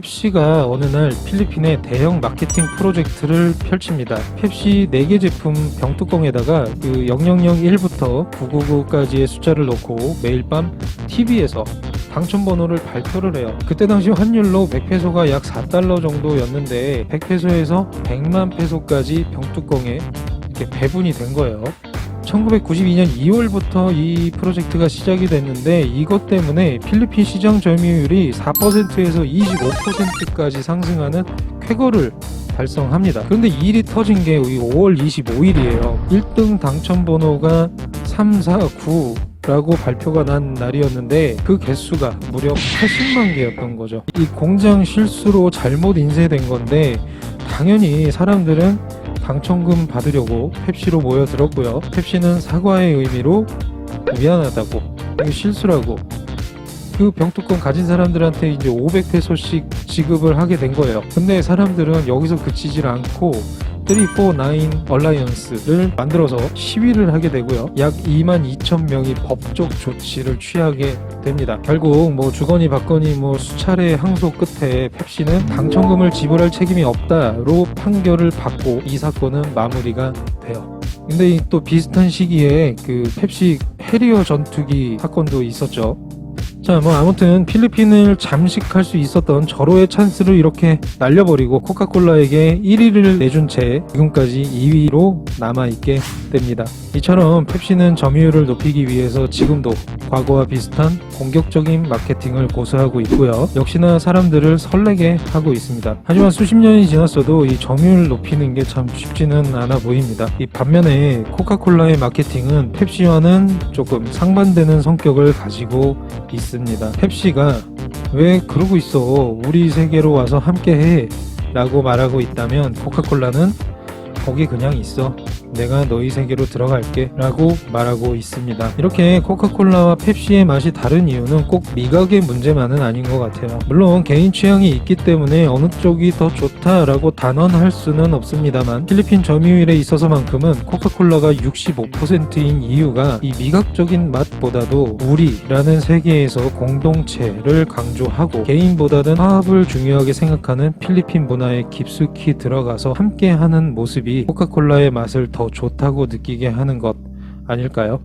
펩시가 어느 날 필리핀에 대형 마케팅 프로젝트를 펼칩니다. 펩시 4개 제품 병뚜껑에다가 그 0001부터 999까지의 숫자를 넣고 매일 밤 TV에서 당첨 번호를 발표를 해요. 그때 당시 환율로 100페소가 약 4달러 정도였는데 100페소에서 100만 페소까지 병뚜껑에 이렇게 배분이 된 거예요. 1992년 2월부터 이 프로젝트가 시작이 됐는데 이것 때문에 필리핀 시장 점유율이 4%에서 25%까지 상승하는 쾌거를 달성합니다. 그런데 이 일이 터진 게 5월 25일이에요. 1등 당첨 번호가 349 라고 발표가 난 날이었는데 그 개수가 무려 80만 개였던 거죠. 이 공장 실수로 잘못 인쇄된 건데 당연히 사람들은 당첨금 받으려고 펩시로 모여들었고요. 펩시는 사과의 의미로 미안하다고 이게 실수라고 그 병뚜껑 가진 사람들한테 이제 500페소씩 지급을 하게 된 거예요. 근데 사람들은 여기서 그치질 않고 349 얼라이언스를 만들어서 시위를 하게 되고요. 약 2만 2천 명이 법적 조치를 취하게 됩니다. 결국 뭐 주거니 받거니 뭐 수차례 항소 끝에 펩시는 당첨금을 지불할 책임이 없다로 판결을 받고 이 사건은 마무리가 돼요. 근데 이또 비슷한 시기에 그 펩시 해리어 전투기 사건도 있었죠. 자, 뭐 아무튼 필리핀을 잠식할 수 있었던 절호의 찬스를 이렇게 날려버리고 코카콜라에게 1위를 내준 채 지금까지 2위로 남아있게 됩니다. 이처럼 펩시는 점유율을 높이기 위해서 지금도 과거와 비슷한 공격적인 마케팅을 고수하고 있고요. 역시나 사람들을 설레게 하고 있습니다. 하지만 수십 년이 지났어도 이 점유율 높이는 게 참 쉽지는 않아 보입니다. 이 반면에 코카콜라의 마케팅은 펩시와는 조금 상반되는 성격을 가지고 있습니다. 펩시가 왜 그러고 있어? 우리 세계로 와서 함께 해. 라고 말하고 있다면 코카콜라는 거기 그냥 있어. 내가 너희 세계로 들어갈게. 라고 말하고 있습니다. 이렇게 코카콜라와 펩시의 맛이 다른 이유는 꼭 미각의 문제만은 아닌 것 같아요. 물론 개인 취향이 있기 때문에 어느 쪽이 더 좋다라고 단언할 수는 없습니다만 필리핀 점유율에 있어서만큼은 코카콜라가 65%인 이유가 이 미각적인 맛보다도 우리라는 세계에서 공동체를 강조하고 개인보다는 화합을 중요하게 생각하는 필리핀 문화에 깊숙이 들어가서 함께하는 모습이 코카콜라의 맛을 더 좋다고 느끼게 하는 것 아닐까요?